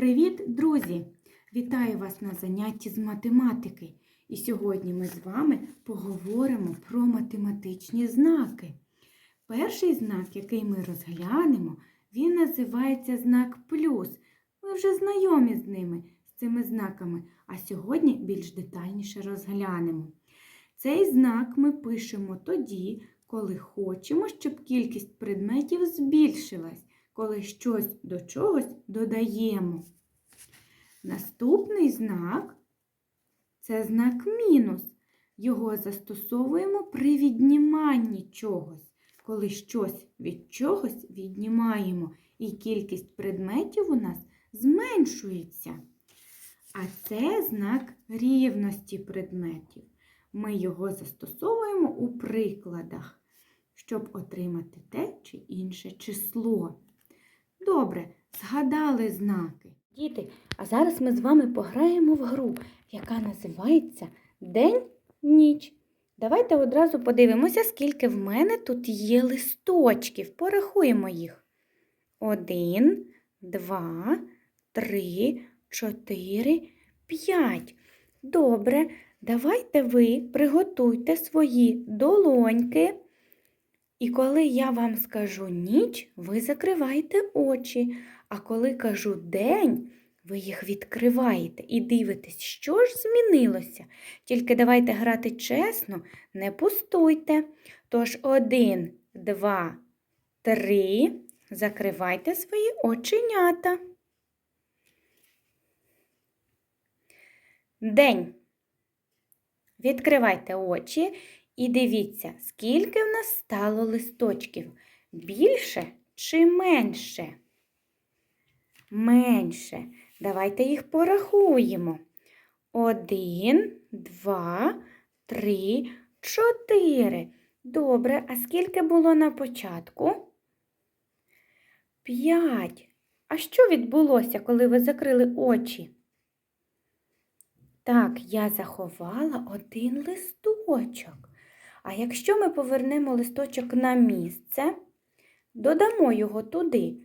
Привіт, друзі! Вітаю вас на занятті з математики. І сьогодні ми з вами поговоримо про математичні знаки. Перший знак, який ми розглянемо, він називається знак плюс. Ми вже знайомі з ними, з цими знаками, а сьогодні більш детальніше розглянемо. Цей знак ми пишемо тоді, коли хочемо, щоб кількість предметів збільшилась, коли щось до чогось додаємо. Наступний знак це знак мінус. Його застосовуємо при відніманні чогось, коли щось від чогось віднімаємо, і кількість предметів у нас зменшується. А це знак рівності предметів. Ми його застосовуємо у прикладах, щоб отримати те чи інше число. Добре, згадали знаки. Діти, а зараз ми з вами пограємо в гру, яка називається День-ніч. Давайте одразу подивимося, скільки в мене тут є листочків. Порахуємо їх. Один, два, три, чотири, п'ять. Добре, давайте ви приготуйте свої долоньки. І коли я вам скажу ніч, ви закриваєте очі. А коли кажу день, ви їх відкриваєте і дивитесь, що ж змінилося. Тільки давайте грати чесно, не пустуйте. Тож один, два, три. Закривайте свої оченята. День. Відкривайте очі і дивіться, скільки в нас стало листочків. Більше чи менше? Менше. Давайте їх порахуємо. Один, два, три, чотири. Добре, а скільки було на початку? П'ять. А що відбулося, коли ви закрили очі? Так, я заховала один листочок. А якщо ми повернемо листочок на місце, додамо його туди,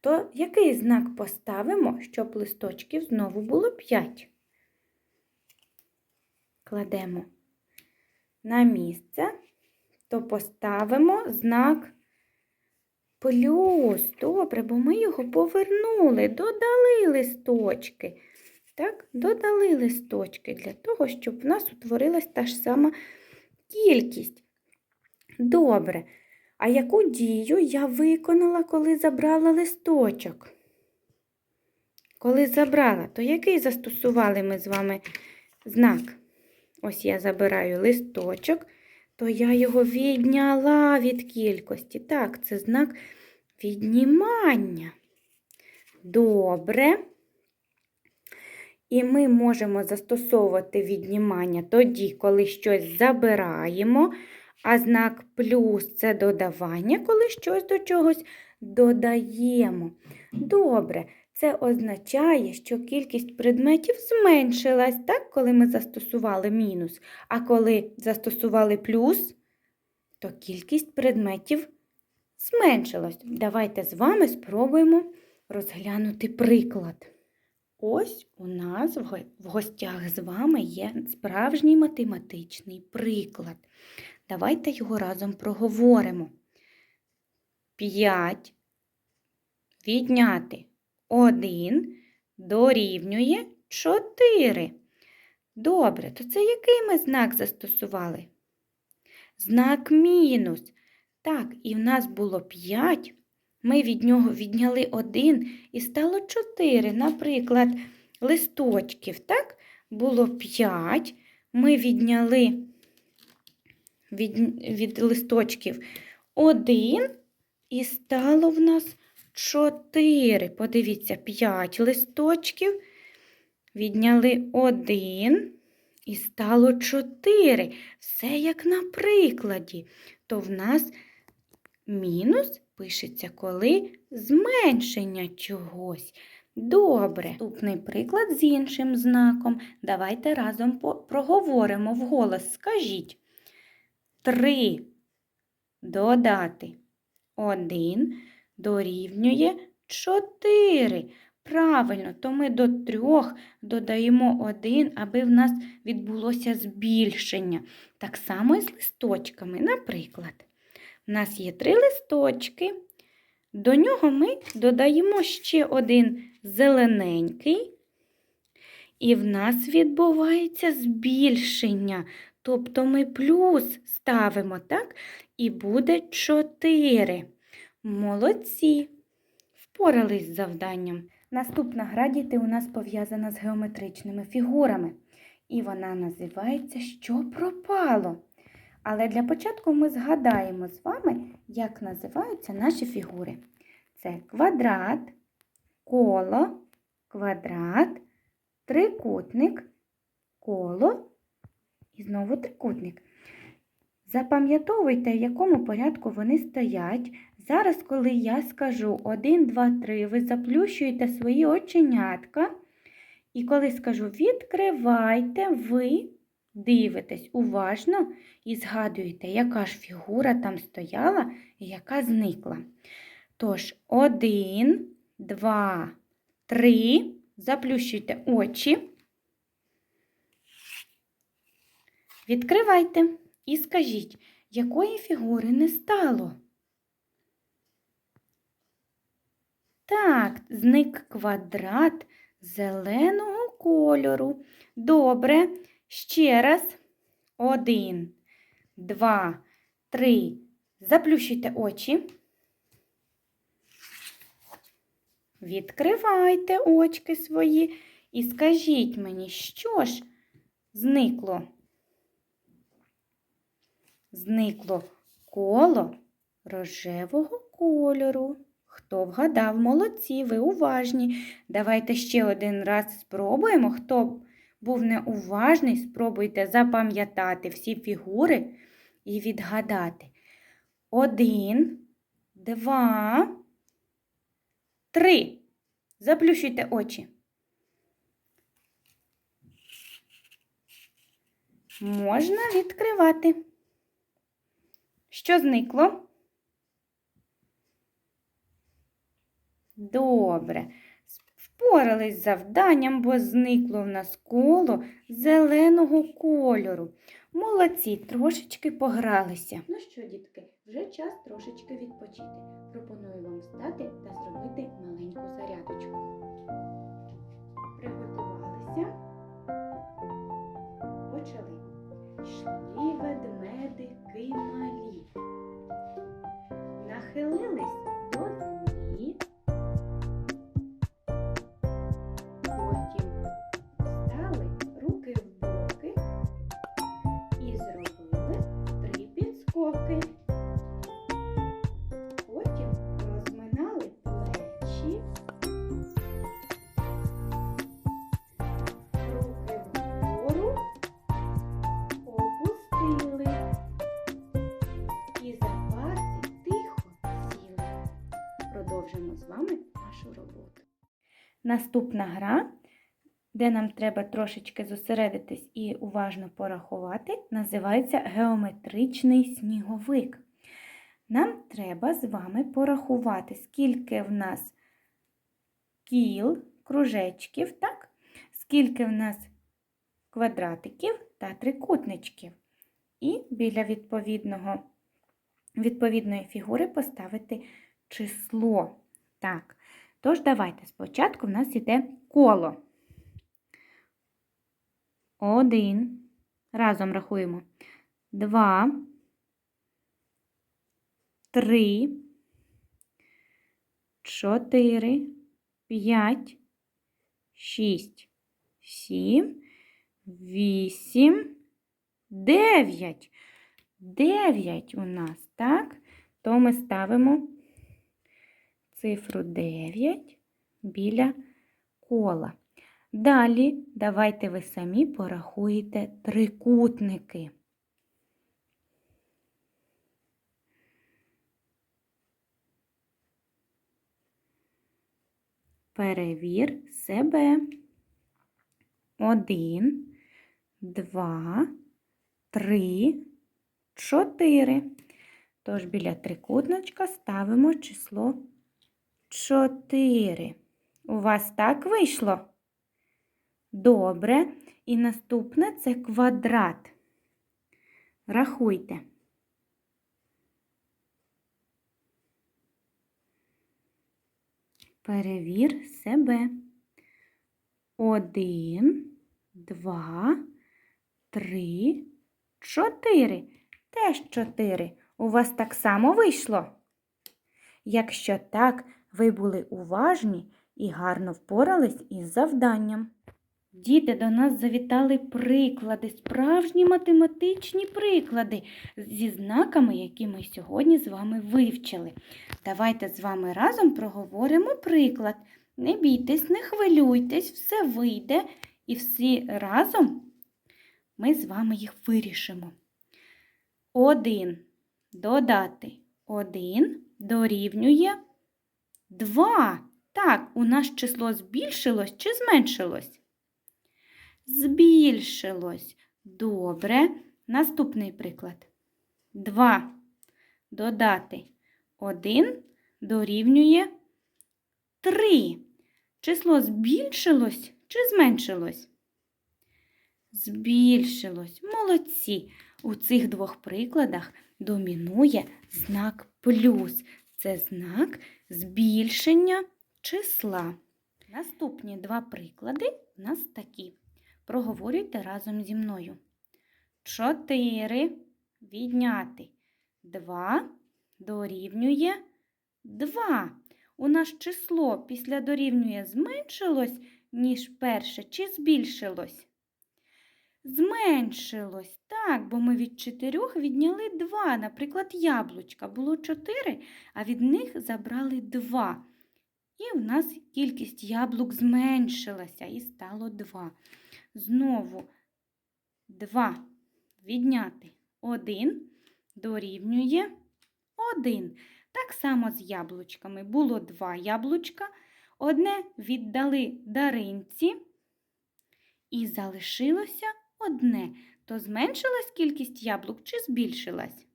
то який знак поставимо, щоб листочків знову було 5? Кладемо на місце, то поставимо знак плюс. Добре, бо ми його повернули, додали листочки. Так, додали листочки для того, щоб в нас утворилась та ж сама кількість. Добре. А яку дію я виконала, коли забрала листочок? Коли забрала, то який застосували ми з вами знак? Ось я забираю листочок, то я його відняла від кількості. Так, це знак віднімання. Добре. І ми можемо застосовувати віднімання тоді, коли щось забираємо, а знак плюс це додавання, коли щось до чогось додаємо. Добре, це означає, що кількість предметів зменшилась, так, коли ми застосували мінус. А коли застосували плюс, то кількість предметів зменшилась. Давайте з вами спробуємо розглянути приклад. Ось у нас в гостях з вами є справжній математичний приклад. Давайте його разом проговоримо. 5 відняти 1 дорівнює 4. Добре, то це який ми знак застосували? Знак мінус. Так, і в нас було 5. Ми від нього відняли 1 і стало 4. Наприклад, листочків, так? Було 5. Ми відняли від, від листочків 1 і стало в нас 4. Подивіться, 5 листочків. Відняли 1 і стало 4. Все як на прикладі. То в нас мінус пишеться коли зменшення чогось. Добре. Наступний приклад з іншим знаком. Давайте разом проговоримо вголос. Скажіть. 3 додати 1 дорівнює 4. Правильно, то ми до трьох додаємо один, аби в нас відбулося збільшення. Так само і з листочками. Наприклад, в нас є три листочки. До нього ми додаємо ще один зелененький, і в нас відбувається збільшення. Тобто ми плюс ставимо, так? І буде 4. Молодці. Впорались з завданням. Наступна гра діти у нас пов'язана з геометричними фігурами. І вона називається Що пропало? Але для початку ми згадаємо з вами, як називаються наші фігури. Це квадрат, коло, квадрат, трикутник, коло і знову трикутник. Запам'ятовуйте, в якому порядку вони стоять. Зараз, коли я скажу 1, 2, 3, ви заплющуєте свої оченятка. І коли скажу відкривайте, ви дивитесь уважно і згадуєте, яка ж фігура там стояла і яка зникла. Тож, 1, 2, 3. Заплющуйте очі. Відкривайте і скажіть, якої фігури не стало? Так, зник квадрат зеленого кольору. Добре. Ще раз. Один, два, три. Заплющуйте очі. Відкривайте очки свої і скажіть мені, що ж зникло? Зникло коло рожевого кольору. Хто вгадав, молодці, ви уважні. Давайте ще один раз спробуємо. Хто був неуважний, спробуйте запам'ятати всі фігури і відгадати. Один, два, три. Заплющуйте очі. Можна відкривати. Що зникло? Добре. Впорались з завданням, бо зникло в нас коло зеленого кольору. Молодці, трошечки погралися. Ну що, дітки, вже час трошечки відпочити. Пропоную вам встати та зробити маленьку зарядочку. Приготувалися. Почали. Йшли ведмедики малі. Нахилились Наступна гра, де нам треба трошечки зосередитись і уважно порахувати, називається геометричний сніговик. Нам треба з вами порахувати, скільки в нас кіл, кружечків, так? скільки в нас квадратиків та трикутничків. І біля відповідного, відповідної фігури поставити число. Так, тож давайте спочатку в нас іде коло. Один. Разом рахуємо. Два. Три. Чотири. П'ять. Шість. Сім. Вісім. Дев'ять. Дев'ять у нас, так? То ми ставимо цифру 9 біля кола. Далі давайте ви самі порахуєте трикутники. Перевір себе. Один, два, три, чотири. Тож біля трикутничка ставимо число 4. У вас так вийшло? Добре. І наступне це квадрат. Рахуйте. Перевір себе. Один, два, три, чотири. Теж чотири. У вас так само вийшло? Якщо так, ви були уважні і гарно впорались із завданням. Діти до нас завітали приклади, справжні математичні приклади зі знаками, які ми сьогодні з вами вивчили. Давайте з вами разом проговоримо приклад. Не бійтесь, не хвилюйтесь, все вийде і всі разом ми з вами їх вирішимо. Один додати один дорівнює 2. Так, у нас число збільшилось чи зменшилось? Збільшилось. Добре. Наступний приклад. 2 додати 1 дорівнює 3. Число збільшилось чи зменшилось? Збільшилось. Молодці. У цих двох прикладах домінує знак плюс. Це знак збільшення числа. Наступні два приклади у нас такі. Проговорюйте разом зі мною. 4 відняти 2 дорівнює 2. У нас число після дорівнює зменшилось, ніж перше, чи збільшилось? Зменшилось, так, бо ми від чотирьох відняли два. Наприклад, яблучка було чотири, а від них забрали два. І в нас кількість яблук зменшилася і стало два. Знову 2 відняти 1 дорівнює 1. Так само з яблучками. Було два яблучка. Одне віддали даринці і залишилося одне. То зменшилась кількість яблук чи збільшилась?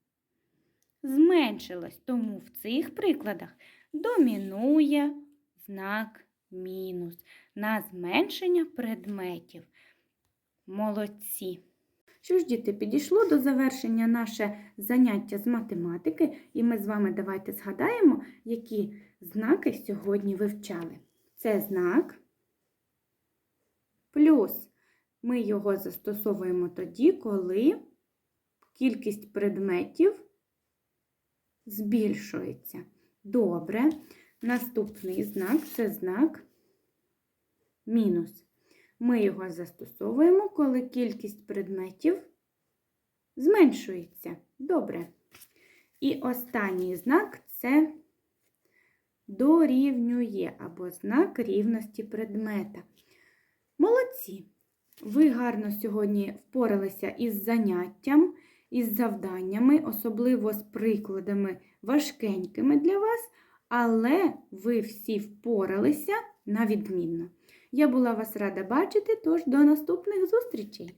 Зменшилась, тому в цих прикладах домінує знак мінус на зменшення предметів. Молодці. Що ж, діти, підійшло до завершення наше заняття з математики, і ми з вами давайте згадаємо, які знаки сьогодні вивчали. Це знак плюс. Ми його застосовуємо тоді, коли кількість предметів збільшується. Добре. Наступний знак це знак мінус. Ми його застосовуємо, коли кількість предметів зменшується. Добре. І останній знак це дорівнює або знак рівності предмета. Молодці! Ви гарно сьогодні впоралися із заняттям, із завданнями, особливо з прикладами важкенькими для вас, але ви всі впоралися на відмінно. Я була вас рада бачити, тож до наступних зустрічей!